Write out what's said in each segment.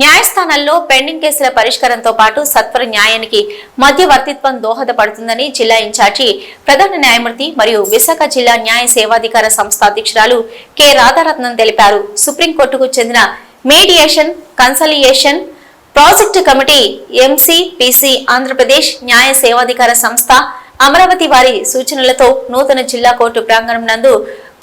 న్యాయస్థానాల్లో పెండింగ్ కేసుల పరిష్కారంతో పాటు సత్వర న్యాయానికి మధ్యవర్తిత్వం దోహదపడుతుందని జిల్లా ఇన్ఛార్జి ప్రధాన న్యాయమూర్తి మరియు విశాఖ జిల్లా న్యాయ సేవాధికార సంస్థ అధ్యక్షురాలు కె. రాధారత్నం తెలిపారు. సుప్రీంకోర్టుకు చెందిన mediation conciliation project committee MCPC Andhra Pradesh న్యాయ సేవాధికార సంస్థ అమరావతి వారి సూచనలతో నూతన జిల్లా కోర్టు ప్రాంగణం నందు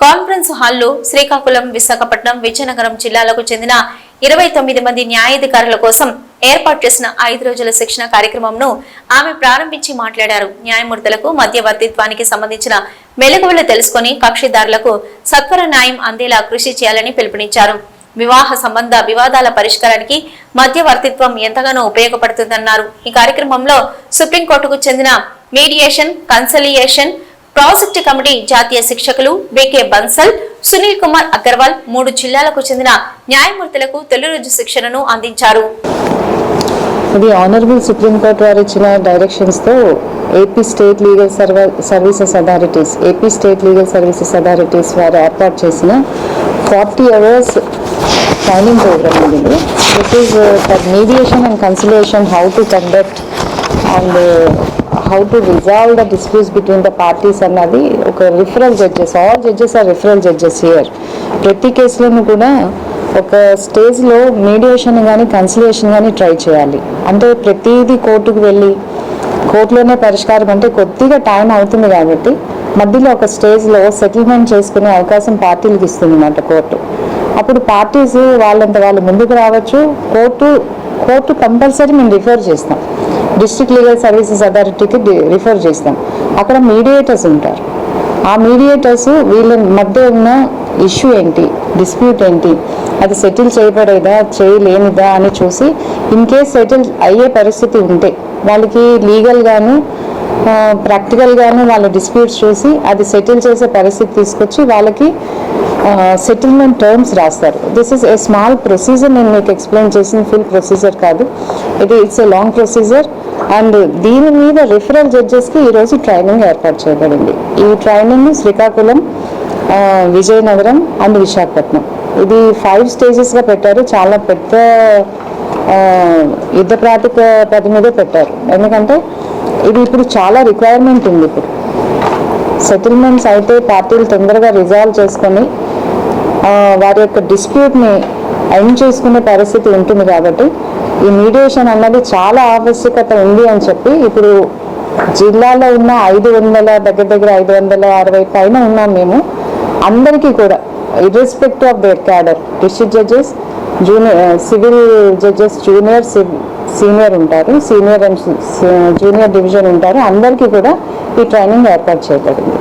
కాన్ఫరెన్స్ హాల్లో శ్రీకాకుళం విశాఖపట్నం విజయనగరం జిల్లాలకు చెందిన ఇరవై తొమ్మిది మంది న్యాయాధికారుల కోసం ఏర్పాటు చేసిన ఐదు రోజుల శిక్షణ కార్యక్రమంను ఆమె ప్రారంభించి మాట్లాడారు. న్యాయమూర్తులకు మధ్యవర్తిత్వానికి సంబంధించిన మెలకువలు తెలుసుకుని కక్షిదారులకు సత్వర న్యాయం అందేలా కృషి చేయాలని పిలుపునిచ్చారు. వివాహ సంబంధ వివాదాల పరిష్కారానికి మధ్యవర్తిత్వం ఎంతగానో ఉపయోగపడుతుందన్నారు. ఈ కార్యక్రమంలో సుప్రీంకోర్టుకు చెందిన మీడియేషన్ కన్సలియేషన్ ప్రాజెక్టు కమిటీ జాతీయ శిక్షకులు వికే బన్సల్ సునీల్ కుమార్ అగర్వాల్ మూడు జిల్లాలకు చెందిన న్యాయమూర్తులకు తొలి రోజు శిక్షణను అందించారు. ఇది ఆనరబుల్ సుప్రీంకోర్టు వారు ఇచ్చిన డైరెక్షన్స్తో ఏపీ స్టేట్ లీగల్ సర్వ services authorities AP state legal services authorities వారు ఏర్పాటు చేసిన ఫార్టీ అవర్స్ ట్రైనింగ్ ప్రోగ్రామ్ ఇది this is for mediation and conciliation how to conduct and how to resolve the disputes between the parties అన్నది ఒక referral judges all judges are referral judges here ప్రతి కేసులోనూ కూడా ఒక స్టేజ్లో మీడియేషన్ కానీ conciliation కానీ ట్రై చేయాలి. అంటే ప్రతిదీ కోర్టుకు వెళ్ళి కోర్టులోనే పరిష్కారం అంటే కొద్దిగా టైం అవుతుంది కాబట్టి మధ్యలో ఒక స్టేజ్లో సెటిల్మెంట్ చేసుకునే అవకాశం పార్టీలకు ఇస్తుంది అన్నమాట కోర్టు. అప్పుడు పార్టీస్ వాళ్ళంత వాళ్ళు ముందుకు రావచ్చు. కోర్టు కోర్టు కంపల్సరీ మేము రిఫర్ చేస్తాం. డిస్ట్రిక్ట్ లీగల్ సర్వీసెస్ అథారిటీకి రిఫర్ చేస్తాం. అక్కడ మీడియేటర్స్ ఉంటారు. ఆ మీడియేటర్స్ వీళ్ళ మధ్య ఉన్న ఇష్యూ ఏంటి డిస్ప్యూట్ ఏంటి అది సెటిల్ చేయబడేదా చేయలేనిదా అని చూసి ఇన్ కేస్ సెటిల్ అయ్యే పరిస్థితి ఉంటే వాళ్ళకి లీగల్గాను ప్రాక్టికల్గాను వాళ్ళ డిస్ప్యూట్స్ చూసి అది సెటిల్ చేసే పరిస్థితి తీసుకొచ్చి వాళ్ళకి సెటిల్మెంట్ టర్మ్స్ రాస్తారు. This is a small procedure నేను మీకు ఎక్స్ప్లెయిన్ చేసిన ఫుల్ ప్రొసీజర్ కాదు. ఇది it's a long procedure and దీని మీద రిఫరల్ జడ్జెస్కి ఈరోజు ట్రైనింగ్ ఏర్పాటు చేయబడింది. ఈ ట్రైనింగ్ శ్రీకాకుళం విజయనగరం అండ్ విశాఖపట్నం. ఇది ఫైవ్ స్టేజెస్గా పెట్టారు. చాలా పెద్ద ఆ, యుద్ధ ప్రాతిపది మీదే పెట్టారు. ఎందుకంటే ఇది ఇప్పుడు చాలా రిక్వైర్మెంట్ ఉంది ఇప్పుడు. సెటిల్మెంట్స్ అయితే పార్టీలు తొందరగా రిజాల్వ్ చేసుకొని వారి యొక్క డిస్ప్యూట్ని ఎండ్ చేసుకునే పరిస్థితి ఉంటుంది కాబట్టి ఈ మీడియేషన్ అన్నది చాలా ఆవశ్యకత ఉంది అని చెప్పి ఇప్పుడు జిల్లాలో ఉన్న ఐదు వందల దగ్గర దగ్గర ఐదు వందల అరవై పైన ఉన్నాం మేము. అందరికీ కూడా irrespective of their cadre district judges junior civil judges junior senior ఉంటారు సీనియర్ అండ్ జూనియర్ డివిజన్ ఉంటారు. అందరికీ కూడా ఈ ట్రైనింగ్ ఏర్పాటు చేయబడింది.